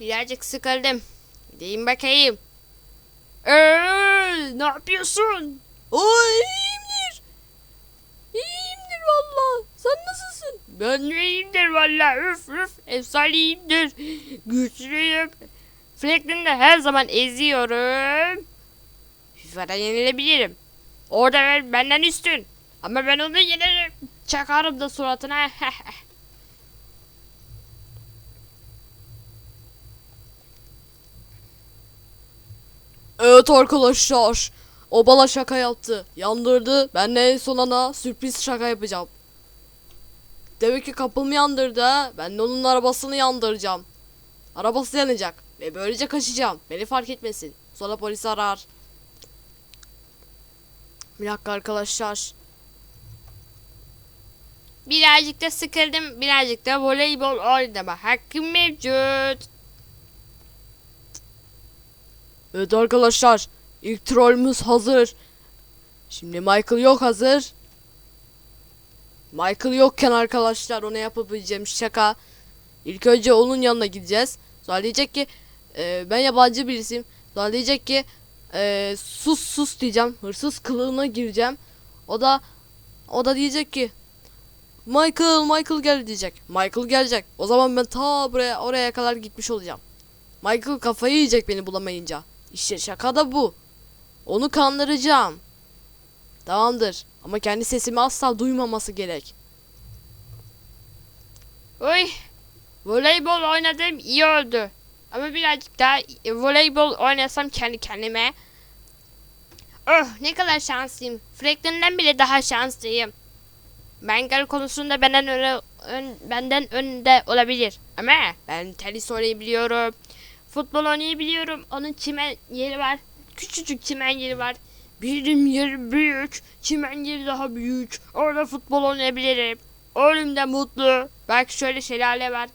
Birazcık sıkıldım. Gideyim bakayım. Eee, ne yapıyorsun? Ay iyiyimdir. İyiyimdir valla. Sen nasılsın? Ben de iyiyimdir valla. Üf üf. Efsaneyimdir. Güçlüyüm. Franklin'i de her zaman eziyorum. FIFA'da yenilebilirim. Orada ben, benden üstün. Ama ben onu yenerim. Çakarım da suratına. Evet arkadaşlar. O bana şaka yaptı. Yandırdı. Ben de en son ona sürpriz şaka yapacağım. Demek ki kapımı yandırdı ha. Ben de onun arabasını yandıracağım. Arabası yanacak. Ve böylece kaçacağım. Beni fark etmesin. Sonra polis arar. Bir dakika arkadaşlar. birazcık da sıkıldım. Birazcık da voleybol oynama hakkım mevcut. Evet arkadaşlar. ilk trollümüz hazır. Şimdi Michael yok hazır. Michael yokken arkadaşlar ona yapabileceğim şaka. İlk önce onun yanına gideceğiz. Sonra diyecek ki e, ben yabancı birisiyim. Sonra diyecek ki e, sus sus diyeceğim. Hırsız kılığına gireceğim. O da o da diyecek ki Michael Michael gel diyecek. Michael gelecek. O zaman ben ta buraya oraya kadar gitmiş olacağım. Michael kafayı yiyecek beni bulamayınca. İşte şaka da bu. Onu kandıracağım. Tamamdır. Ama kendi sesimi asla duymaması gerek. Oy. Voleybol oynadım iyi oldu. Ama birazcık daha voleybol oynasam kendi kendime. Oh ne kadar şanslıyım. Franklin'den bile daha şanslıyım. Bengal konusunda benden öne, ön, benden önde olabilir. Ama ben tenis oynayabiliyorum. Futbol oynayabiliyorum. Onun çimen yeri var. Küçücük çimen yeri var. Benim yerim büyük. Çimen yeri daha büyük. Orada futbol oynayabilirim. Ölümde mutlu. Belki şöyle şelale var.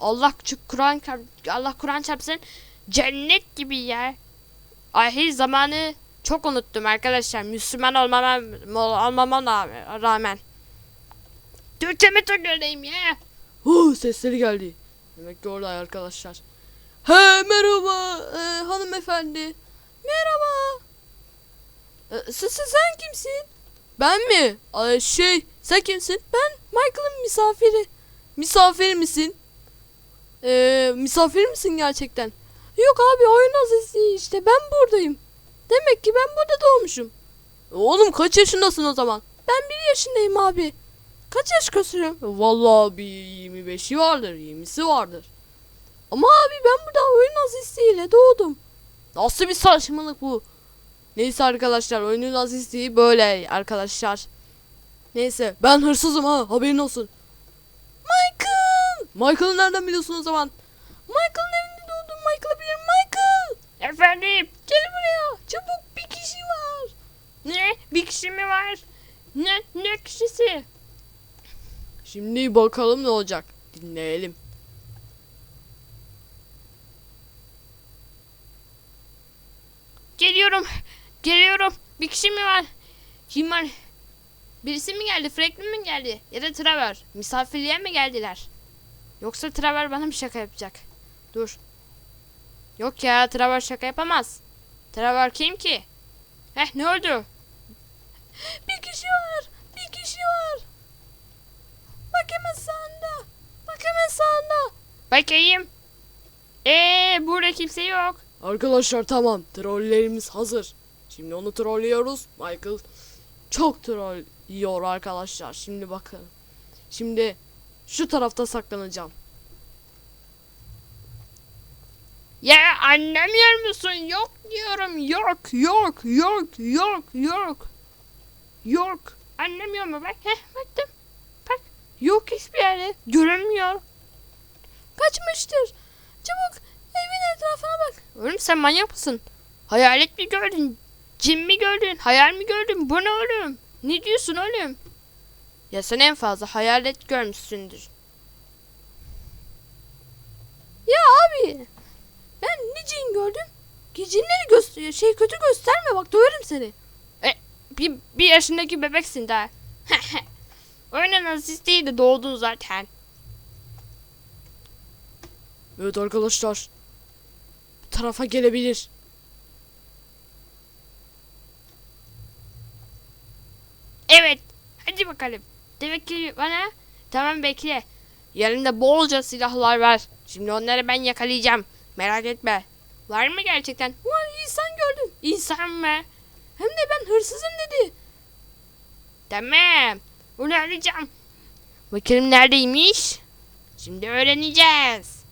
Allah Kur'an Allah Kur'an çarpsın. Cennet gibi yer. Ahir zamanı çok unuttum arkadaşlar. Müslüman olmama olmama ra- rağmen. Türkçemi takıyorum ya. Huu sesleri geldi. Demek ki orada arkadaşlar. He merhaba e, hanımefendi. Merhaba. E, sen, sen, kimsin? Ben mi? Ay, şey sen kimsin? Ben Michael'ın misafiri. Misafir misin? E, misafir misin gerçekten? Yok abi oyun azizliği işte ben buradayım. Demek ki ben burada doğmuşum. Oğlum kaç yaşındasın o zaman? Ben bir yaşındayım abi. Kaç yaş gösteriyorum? Vallahi bir 25'i vardır, 20'si vardır. Ama abi ben burada oyun asistiyle doğdum. Nasıl bir saçmalık bu? Neyse arkadaşlar oyunun asistiği böyle arkadaşlar. Neyse ben hırsızım ha haberin olsun. Michael! Michael'ı nereden biliyorsun o zaman? Michael'ın evinde doğdum Michael'ı bilirim Michael! Efendim. Gel buraya çabuk bir kişi var. Ne? Bir kişi mi var? Ne? Ne kişisi? Şimdi bakalım ne olacak. Dinleyelim. Geliyorum. Geliyorum. Bir kişi mi var? Kim var? Birisi mi geldi? Franklin mi geldi? Ya da Trevor? Misafirliğe mi geldiler? Yoksa Trevor bana bir şaka yapacak. Dur. Yok ya Trevor şaka yapamaz. Trevor kim ki? Heh ne oldu? Bir kişi var. Bir kişi var. Bak hemen sağında. Bak hemen sağında. Bakayım. Eee burada kimse yok. Arkadaşlar tamam. Trollerimiz hazır. Şimdi onu trollüyoruz. Michael çok troll yiyor arkadaşlar. Şimdi bakın. Şimdi şu tarafta saklanacağım. Ya anlamıyor musun? Yok diyorum. Yok, yok, yok, yok, yok. Yok. Anlamıyor mu? Bak, heh, baktım. Bak, yok hiçbir yerde. Görünmüyor. Kaçmıştır. Çabuk evin etrafına bak. Oğlum sen manyak mısın? Hayalet mi gördün? Cin mi gördün? Hayal mi gördün? Bu ne oğlum? Ne diyorsun oğlum? Ya sen en fazla hayalet görmüşsündür. Ya abi. Ben ne cin gördüm? Cinleri gösteriyor. Şey kötü gösterme bak döverim seni. Bir, bir yaşındaki bebeksin daha. Oyunun asistiyle doğdun zaten. Evet arkadaşlar. Tarafa gelebilir. Evet. Hadi bakalım. Demek ki bana tamam bekle. Yanımda bolca silahlar var. Şimdi onları ben yakalayacağım. Merak etme. Var mı gerçekten? Var insan gördüm. İnsan mı? Hem de ben hırsızım dedi. Tamam. Bunu arayacağım. Bakalım neredeymiş? Şimdi öğreneceğiz.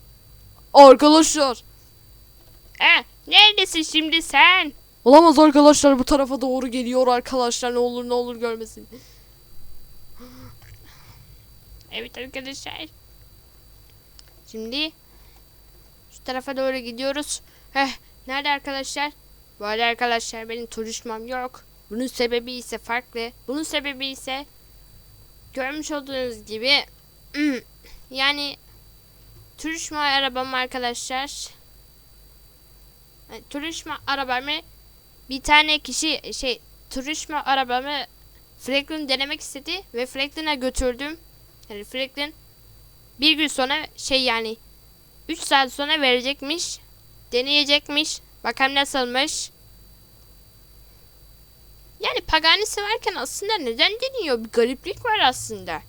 Arkadaşlar. Ha, neredesin şimdi sen? Olamaz arkadaşlar bu tarafa doğru geliyor arkadaşlar ne olur ne olur görmesin. Evet arkadaşlar. Şimdi şu tarafa doğru gidiyoruz. Heh, nerede arkadaşlar? Bu arada arkadaşlar benim turuşmam yok. Bunun sebebi ise farklı. Bunun sebebi ise görmüş olduğunuz gibi yani turuşma arabam arkadaşlar. Yani, turuşma arabamı bir tane kişi şey turuşma arabamı Franklin denemek istedi ve Franklin'e götürdüm. Yani Franklin bir gün sonra şey yani 3 saat sonra verecekmiş. Deneyecekmiş. Bakalım nasılmış. Yani Pagani'si varken aslında neden deniyor? Bir gariplik var aslında.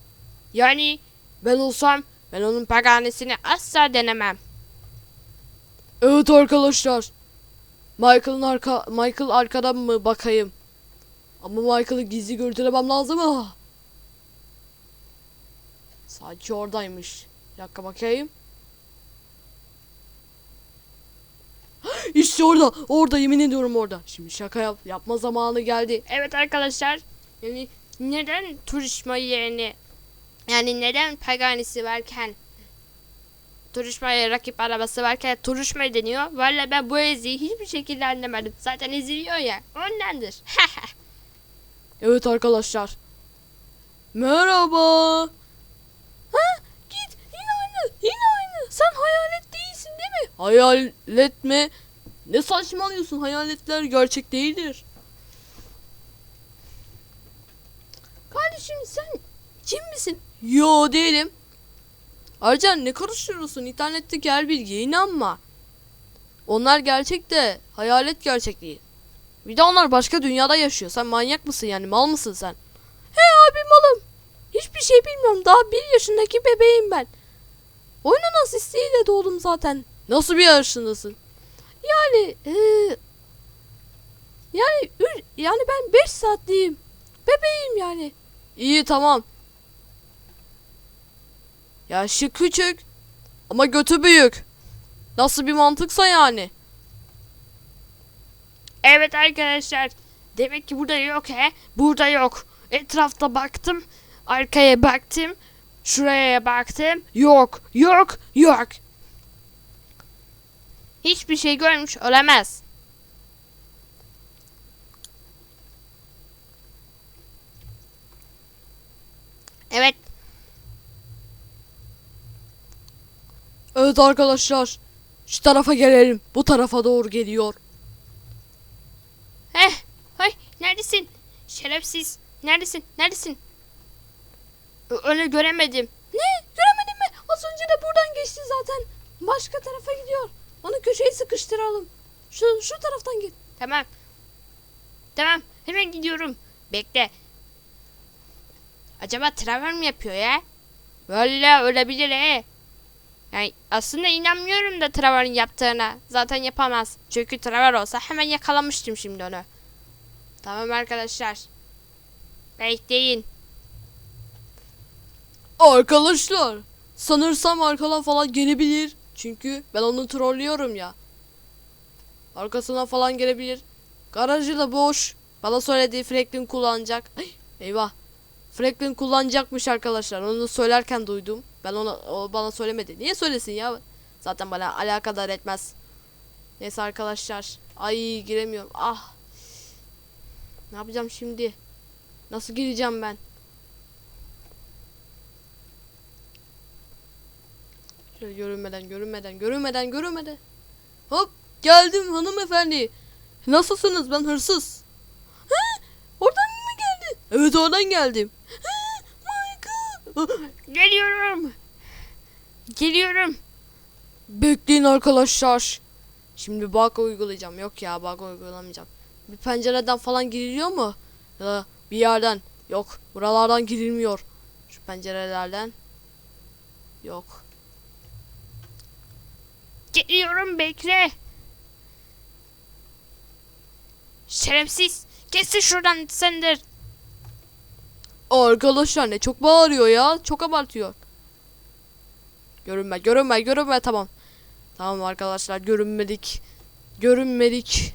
Yani ben olsam ben onun Pagani'sini asla denemem. Evet arkadaşlar. Michael'ın arka Michael arkadan mı bakayım? Ama Michael'ı gizli görüntülemem lazım ah. Sanki oradaymış. Bir dakika bakayım. İşte orada. Orada yemin ediyorum orada. Şimdi şaka yap. Yapma zamanı geldi. Evet arkadaşlar. Yani neden turuşma yerine yani neden Pagani'si varken turuşmaya rakip arabası varken turuşma deniyor. Valla ben bu eziyi hiçbir şekilde anlamadım. Zaten eziliyor ya. Ondandır. Evet arkadaşlar. Merhaba. Ha? Git. Yine aynı. Yine aynı. Sen hayalet değilsin değil mi? Hayalet mi? Ne saçmalıyorsun? Hayaletler gerçek değildir. Kardeşim sen kim misin? Yo değilim. Ayrıca ne karıştırıyorsun? İnternetteki her bilgiye inanma. Onlar gerçek de hayalet gerçek değil. Bir de onlar başka dünyada yaşıyor. Sen manyak mısın yani? Mal mısın sen? He abi malım. Hiçbir şey bilmiyorum. Daha bir yaşındaki bebeğim ben. Oyunun asistiyle doğdum zaten. Nasıl bir yaşındasın? Yani eee yani yani ben 5 saatliyim. Bebeğim yani. İyi tamam. Yaşı küçük ama götü büyük. Nasıl bir mantıksa yani. evet arkadaşlar. Demek ki burada yok he. Burada yok. Etrafta baktım. Arkaya baktım. Şuraya baktım. Yok. Yok. Yok. Hiçbir şey görmüş olamaz. Evet. Evet arkadaşlar. Şu tarafa gelelim. Bu tarafa doğru geliyor. Heh. Hay. Neredesin? Şerefsiz. Neredesin? Neredesin? Öyle göremedim. Ne? Göremedin mi? Az önce de buradan geçti zaten. Başka tarafa gidiyor. Onu köşeye sıkıştıralım. Şu, şu taraftan git. Tamam. Tamam. Hemen gidiyorum. Bekle. Acaba traver mi yapıyor ya? Valla olabilir he. Yani aslında inanmıyorum da Traver'in yaptığına. Zaten yapamaz. Çünkü Traver olsa hemen yakalamıştım şimdi onu. Tamam arkadaşlar. Bekleyin. Arkadaşlar. Sanırsam arkadan falan gelebilir. Çünkü ben onu trollüyorum ya. Arkasına falan gelebilir. Garajı da boş. Bana söylediği Franklin kullanacak. Ay, Eyvah. Franklin kullanacakmış arkadaşlar. Onu söylerken duydum. Ben ona o bana söylemedi. Niye söylesin ya? Zaten bana alakadar etmez. Neyse arkadaşlar. Ay giremiyorum. Ah. Ne yapacağım şimdi? Nasıl gireceğim ben? Şöyle görünmeden, görünmeden, görünmeden, görünmeden. Hop geldim hanımefendi. Nasılsınız? Ben hırsız. Ha? Oradan mı geldin? Evet oradan geldim. Geliyorum. Geliyorum. Bekleyin arkadaşlar. Şimdi bug uygulayacağım. Yok ya bug uygulamayacağım. Bir pencereden falan giriliyor mu? Ya da bir yerden. Yok. Buralardan girilmiyor. Şu pencerelerden. Yok. Geliyorum bekle. Şerefsiz. Kesin şuradan sendir. Arkadaşlar ne çok bağırıyor ya. Çok abartıyor. Görünme, görünme, görünme tamam. Tamam arkadaşlar görünmedik. Görünmedik.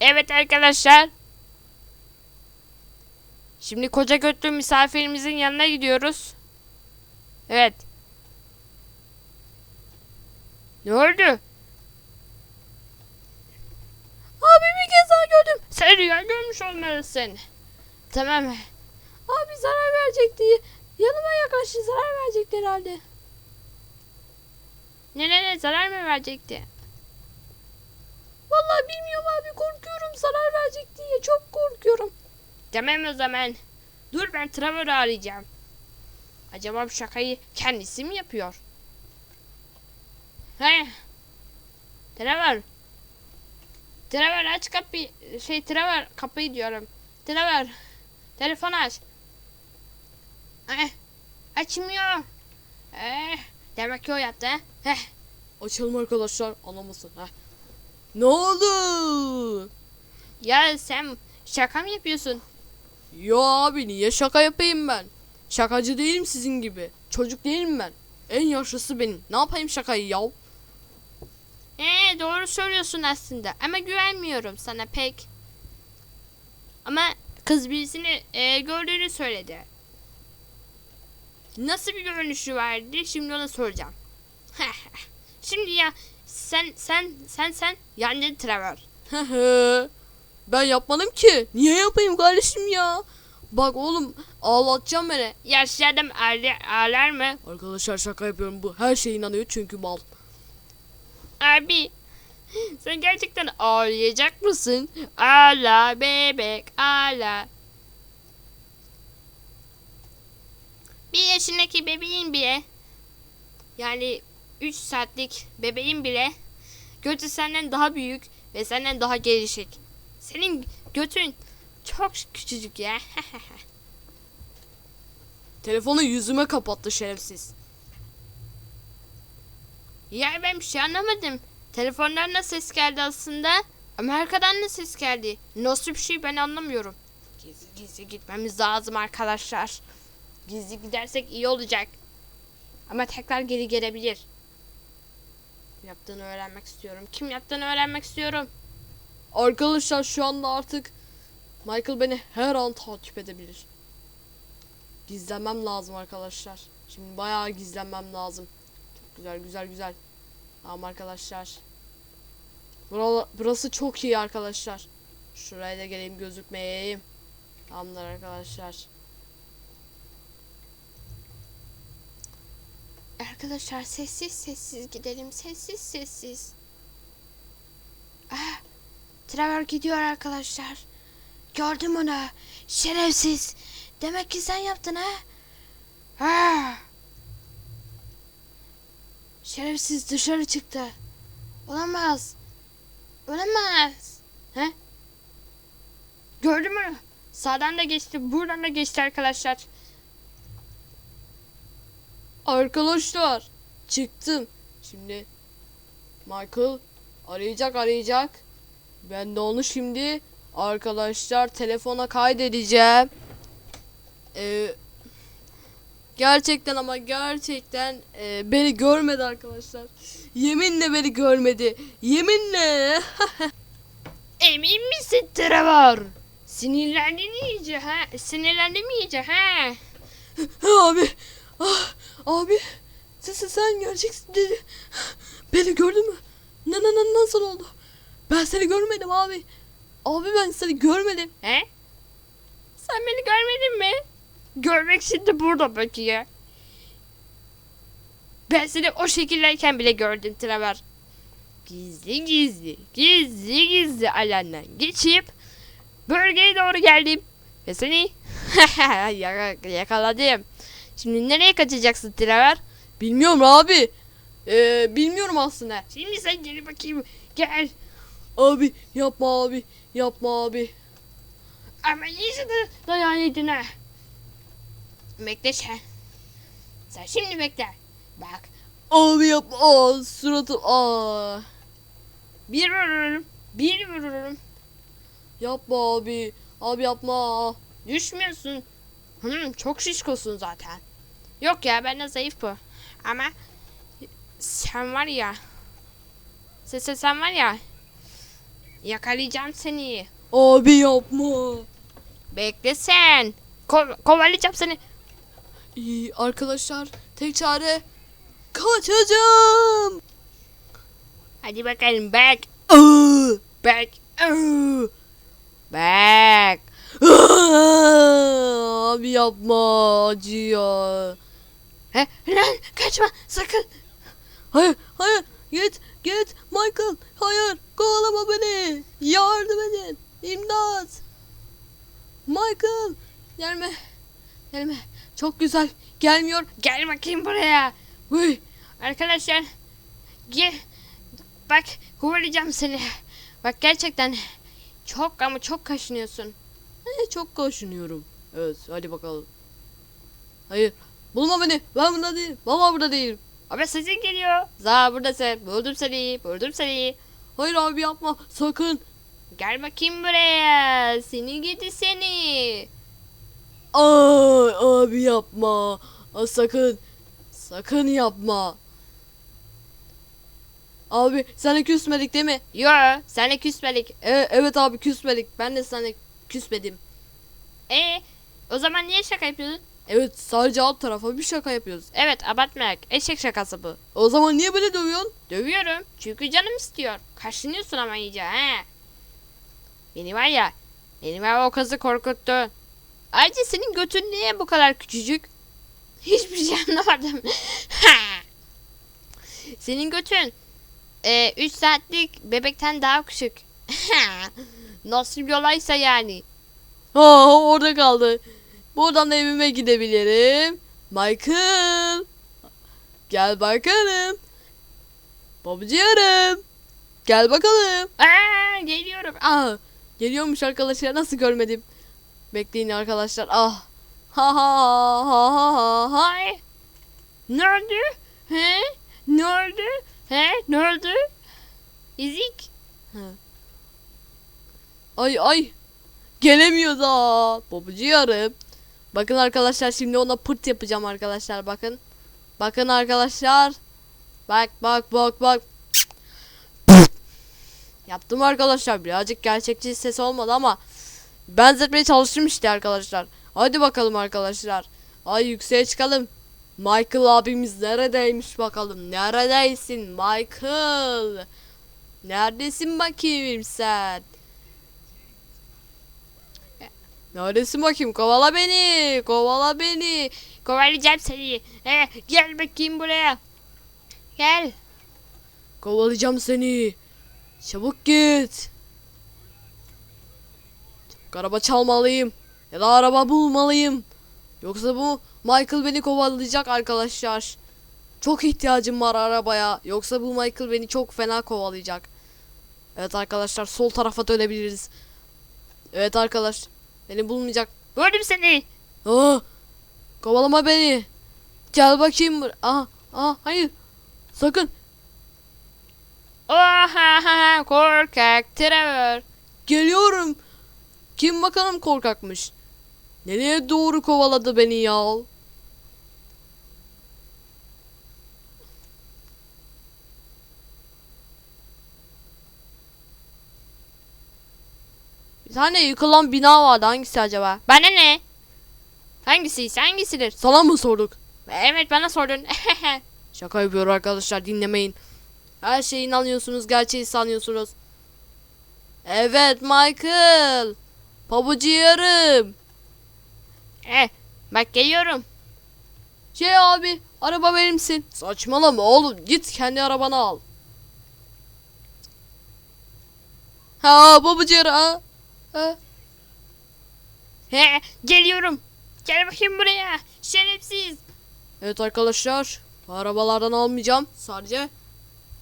Evet arkadaşlar. Şimdi koca götlü misafirimizin yanına gidiyoruz. Evet. Ne oldu? Abi bir kez daha gördüm. Sen rüya görmüş olmalısın. Tamam. Abi zarar verecekti. Yanıma yaklaştı zarar verecekti herhalde. Ne ne ne zarar mı verecekti? Vallahi bilmiyorum abi korkuyorum zarar verecek diye çok korkuyorum. Tamam o zaman. Dur ben Trevor'ı arayacağım. Acaba bu şakayı kendisi mi yapıyor? He. Trevor. Trevor aç kapıyı. Şey Trevor kapıyı diyorum. Trevor. Telefon aç. Eh, açmıyor. Eh, demek ki o yaptı. he? Heh. Açalım arkadaşlar anlamasın. Heh. Ne oldu? Ya sen şaka mı yapıyorsun? Yo abi niye şaka yapayım ben? Şakacı değilim sizin gibi. Çocuk değilim ben. En yaşlısı benim. Ne yapayım şakayı yav? Ee, doğru söylüyorsun aslında ama güvenmiyorum sana pek. Ama kız birisini e, gördüğünü söyledi. Nasıl bir görünüşü vardı? Şimdi ona soracağım. Şimdi ya sen sen sen sen yani Trevor. ben yapmadım ki. Niye yapayım kardeşim ya? Bak oğlum ağlatacağım beni. Yaşlı adam ağlar, ağlar mı? Arkadaşlar şaka yapıyorum bu. Her şeye inanıyor çünkü mal. Abi sen gerçekten ağlayacak mısın? Ağla bebek ağla. Bir yaşındaki bebeğin bile yani 3 saatlik bebeğin bile götü senden daha büyük ve senden daha gelişik. Senin götün çok küçücük ya. Telefonu yüzüme kapattı şerefsiz. Ya ben bir şey anlamadım. Telefondan da ses geldi aslında. Ama arkadan da ses geldi. Nasıl bir şey ben anlamıyorum. Gizli gizli gitmemiz lazım arkadaşlar. Gizli gidersek iyi olacak. Ama tekrar geri gelebilir. Yaptığını öğrenmek istiyorum. Kim yaptığını öğrenmek istiyorum. Arkadaşlar şu anda artık Michael beni her an takip edebilir. Gizlenmem lazım arkadaşlar. Şimdi bayağı gizlenmem lazım. Güzel güzel güzel. Tamam arkadaşlar. Burası çok iyi arkadaşlar. Şuraya da geleyim gözükmeyeyim. Tamamdır arkadaşlar. Arkadaşlar sessiz sessiz gidelim. Sessiz sessiz. Ah, Trevor gidiyor arkadaşlar. Gördüm onu. Şerefsiz. Demek ki sen yaptın ha? Ah. Şerefsiz dışarı çıktı. Olamaz. Olamaz. He? Gördün mü? Sağdan da geçti, buradan da geçti arkadaşlar. Arkadaşlar çıktım. Şimdi Michael arayacak arayacak. Ben de onu şimdi arkadaşlar telefona kaydedeceğim. Ee, gerçekten ama gerçekten e, beni görmedi arkadaşlar. Yeminle beni görmedi. Yeminle. Emin misin Trevor? Sinirlendin iyice ha? Sinirlendin mi iyice ha? abi. Ah, abi. Sen, sen gerçeksin dedi. Beni gördün mü? Ne, ne, ne, nasıl oldu? Ben seni görmedim abi. Abi ben seni görmedim. He? Sen beni görmedin mi? Görmek şimdi burada peki ya. Ben seni o şekildeyken bile gördüm Trevor. Gizli gizli, gizli gizli alandan geçip bölgeye doğru geldim. Ve seni yaka- yakaladım. Şimdi nereye kaçacaksın Trevor? Bilmiyorum abi. Ee, bilmiyorum aslında. Şimdi sen gel bakayım. Gel. Abi yapma abi. Yapma abi. Ama iyice de dayağı yedin ha. Bekle sen. Sen şimdi bekle. Bak. Abi yapma. Aa, suratım. Aa. Bir vururum. Bir vururum. Yapma abi. Abi yapma. Düşmüyorsun. Hmm, çok şişkosun zaten. Yok ya benden zayıf bu. Ama sen var ya. Sese sen var ya. Yakalayacağım seni. Abi yapma. Bekle sen. Ko- kovalayacağım seni. İyi arkadaşlar. Tek çare. Kaçacağım. Hadi bakalım back. Aa. Back. Back. Aa, Abi yapma acıyor. He, lan kaçma sakın. Hayır hayır git git Michael hayır kovalama beni yardım edin imdat Michael gelme gelme çok güzel gelmiyor Gel bakayım buraya. Uy, Arkadaşlar gel bak kovalayacağım seni. Bak gerçekten çok ama çok kaşınıyorsun. eh, çok kaşınıyorum evet hadi bakalım hayır bulma beni ben burada değilim baba burada değilim Ama sesin geliyor. Za buradasın. Buldum seni. Buldum seni. hayır abi yapma sakın Gel bakayım buraya. Seni gidi seni. Aa, abi yapma Aa, sakın sakın yapma Abi sana küsmedik değil mi? Yo sana küsmedik. E, evet abi küsmedik. Ben de sana küsmedim. E o zaman niye şaka yapıyorsun? Evet sadece alt tarafa bir şaka yapıyoruz. Evet abartmayak. Eşek şakası bu. O zaman niye beni dövüyorsun? Dövüyorum. Çünkü canım istiyor. Kaşınıyorsun ama iyice he. Beni var ya. Beni var o kızı korkuttun. Ayrıca senin götün niye bu kadar küçücük? Hiçbir şey anlamadım. senin götün 3 saatlik bebekten daha küçük. Nasıl bir olaysa yani. Ha orada kaldı. Buradan da evime gidebilirim. Michael. Gel bakalım. Babacığım. Gel bakalım. Aa, geliyorum. Aa, geliyormuş arkadaşlar nasıl görmedim. Bekleyin arkadaşlar. Ah. Ha ha ha ha ha ha. Ay. Ne oldu? He? Ne oldu? He? Ne oldu? İzik. Ay ay. Gelemiyor da. Babacı yarım. Bakın arkadaşlar şimdi ona pırt yapacağım arkadaşlar bakın. Bakın arkadaşlar. Bak bak bak bak. Yaptım arkadaşlar. Birazcık gerçekçi ses olmadı ama benzetmeye çalıştım işte arkadaşlar. Hadi bakalım arkadaşlar. Ay yükseğe çıkalım. Michael abimiz neredeymiş bakalım. Neredeysin Michael? Neredesin bakayım sen? Neredesin bakayım? Kovala beni. Kovala beni. Kovalayacağım seni. He, gel bakayım buraya. Gel. Kovalayacağım seni. Çabuk git. Araba çalmalıyım. Ya da araba bulmalıyım. Yoksa bu Michael beni kovalayacak arkadaşlar. Çok ihtiyacım var arabaya. Yoksa bu Michael beni çok fena kovalayacak. Evet arkadaşlar sol tarafa dönebiliriz. Evet arkadaş. Beni bulmayacak. Gördüm seni. Aa, kovalama beni. Gel bakayım. Aha, aha, hayır. Sakın. Oha korkak Trevor. Geliyorum. Kim bakalım korkakmış. Nereye doğru kovaladı beni ya? Bir tane yıkılan bina vardı. Hangisi acaba? Bana ne? Hangisiyse hangisidir? Sana mı sorduk? Evet bana sordun. Şaka yapıyor arkadaşlar dinlemeyin. Her şeyi inanıyorsunuz, gerçeği sanıyorsunuz. Evet Michael. Pabucu yarım. eh, bak geliyorum. Şey abi, araba benimsin. Saçmalama oğlum, git kendi arabanı al. Ha babucu yarı ha. ha. He, geliyorum. Gel bakayım buraya. Şerefsiz. Evet arkadaşlar, Arabalardan almayacağım. Sadece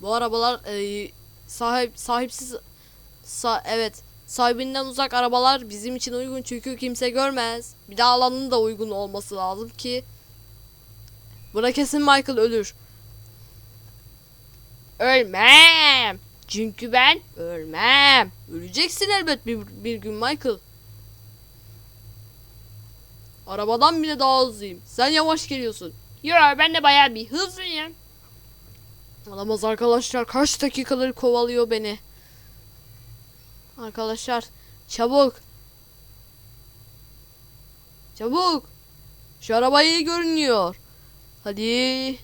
bu arabalar e, sahip sahipsiz sa- evet sahibinden uzak arabalar bizim için uygun çünkü kimse görmez. Bir de alanın da uygun olması lazım ki Buna kesin Michael ölür. Ölmem. Çünkü ben ölmem. Öleceksin elbet bir, bir gün Michael. Arabadan bile daha hızlıyım. Sen yavaş geliyorsun. Yo ben de bayağı bir hızlıyım. Olamaz arkadaşlar. Kaç dakikaları kovalıyor beni. Arkadaşlar çabuk. Çabuk. Şu araba iyi görünüyor. Hadi.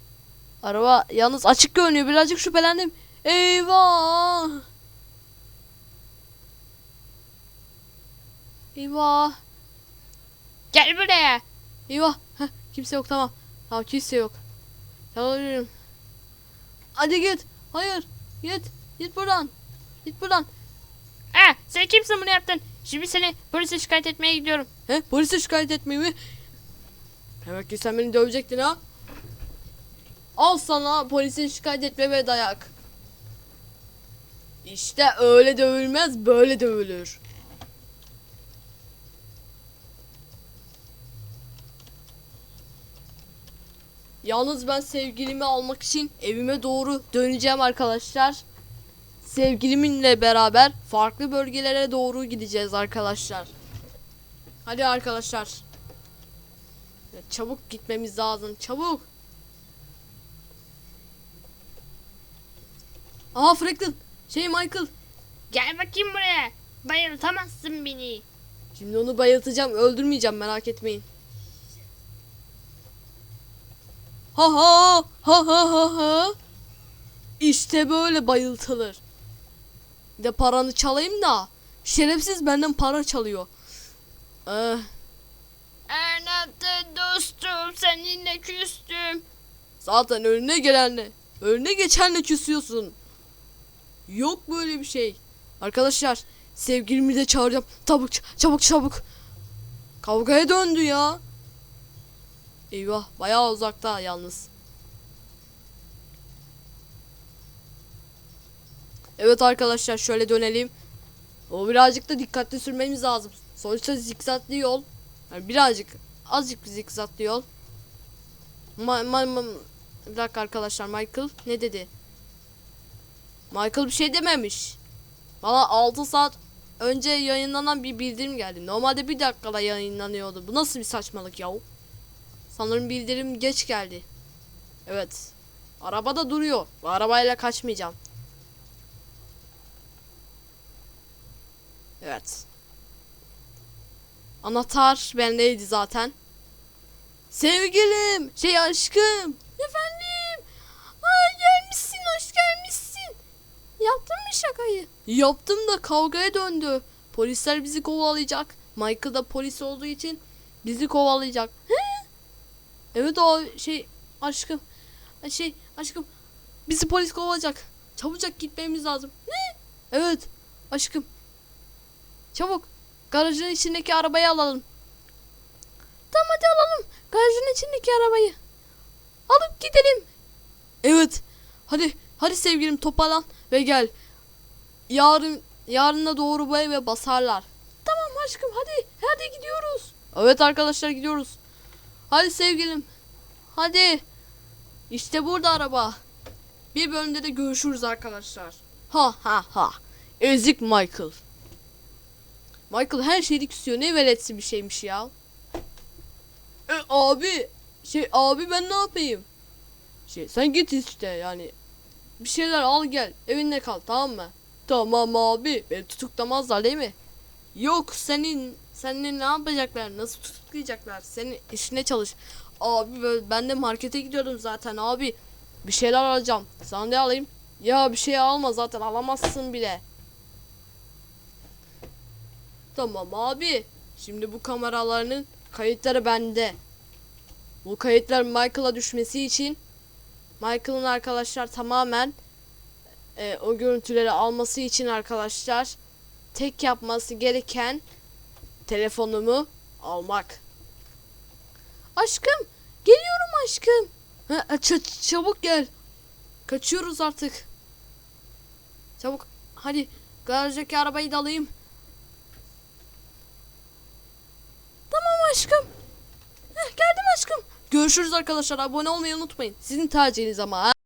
Araba yalnız açık görünüyor. Birazcık şüphelendim. Eyvah. Eyvah. Gel buraya. Eyvah. Heh, kimse yok tamam. Tamam kimse yok. Yalvarıyorum. Hadi git. Hayır. Git. Git buradan. Git buradan. Ha, sen kimsin bunu yaptın? Şimdi seni polise şikayet etmeye gidiyorum. He? Polise şikayet etmeyi mi? Demek ki sen beni dövecektin ha? Al sana polise şikayet etme ve dayak. İşte öyle dövülmez böyle dövülür. Yalnız ben sevgilimi almak için evime doğru döneceğim arkadaşlar. Sevgiliminle beraber farklı bölgelere doğru gideceğiz arkadaşlar. Hadi arkadaşlar. Çabuk gitmemiz lazım. Çabuk. Aha Franklin. Şey Michael. Gel bakayım buraya. Bayıltamazsın beni. Şimdi onu bayıltacağım. Öldürmeyeceğim merak etmeyin. Ha ha ha ha ha ha. İşte böyle bayıltılır. De paranı çalayım da. Şerefsiz benden para çalıyor. Eh, Anlattı dostum seninle küstüm. zaten önüne gelenle, önüne geçenle küsüyorsun. Yok böyle bir şey. Arkadaşlar, sevgilimi de çağıracağım. Çabuk, çabuk, çabuk. Kavgaya döndü ya. Eyvah, bayağı uzakta yalnız. Evet arkadaşlar, şöyle dönelim. O birazcık da dikkatli sürmemiz lazım. Sonuçta zikzaklı yol. Yani birazcık, azıcık bir zikzaklı yol. Ma ma ma- bir dakika arkadaşlar Michael ne dedi? Michael bir şey dememiş. Bana 6 saat önce yayınlanan bir bildirim geldi. Normalde bir dakikada yayınlanıyordu. Bu nasıl bir saçmalık yahu? Sanırım bildirim geç geldi. Evet. Arabada duruyor. Bu arabayla kaçmayacağım. Evet. Anahtar bendeydi zaten. Sevgilim, şey aşkım. Efendim. Ay gelmişsin, hoş gelmişsin. Yaptın mı şakayı? Yaptım da kavgaya döndü. Polisler bizi kovalayacak. Michael da polis olduğu için bizi kovalayacak. He? Evet o şey aşkım. Şey aşkım bizi polis kovalayacak. Çabucak gitmemiz lazım. Ne? Evet aşkım. Çabuk garajın içindeki arabayı alalım. Tamam hadi alalım. Garajın içindeki arabayı. Alıp gidelim. Evet. Hadi hadi sevgilim toparlan ve gel. Yarın yarına doğru bu eve basarlar. Tamam aşkım hadi. Hadi gidiyoruz. Evet arkadaşlar gidiyoruz. Hadi sevgilim. Hadi. İşte burada araba. Bir bölümde de görüşürüz arkadaşlar. Ha ha ha. Ezik Michael. Michael her şeyi küsüyor. Ne veletsi bir şeymiş ya. E, abi. Şey abi ben ne yapayım? Şey sen git işte yani. Bir şeyler al gel. Evinde kal tamam mı? Tamam abi. Beni tutuklamazlar değil mi? Yok senin seninle ne yapacaklar? Nasıl tutuklayacaklar? Senin işine çalış. Abi ben de markete gidiyordum zaten abi. Bir şeyler alacağım. Sana ne alayım? Ya bir şey alma zaten alamazsın bile. Tamam abi. Şimdi bu kameralarının kayıtları bende. Bu kayıtlar Michael'a düşmesi için Michael'ın arkadaşlar tamamen e, o görüntüleri alması için arkadaşlar tek yapması gereken telefonumu almak. Aşkım, geliyorum aşkım. Ha, çabuk gel. Kaçıyoruz artık. Çabuk. Hadi garajdaki arabayı da alayım. Tamam aşkım. Heh, geldim aşkım. Görüşürüz arkadaşlar. Abone olmayı unutmayın. Sizin tercihiniz ama. ha.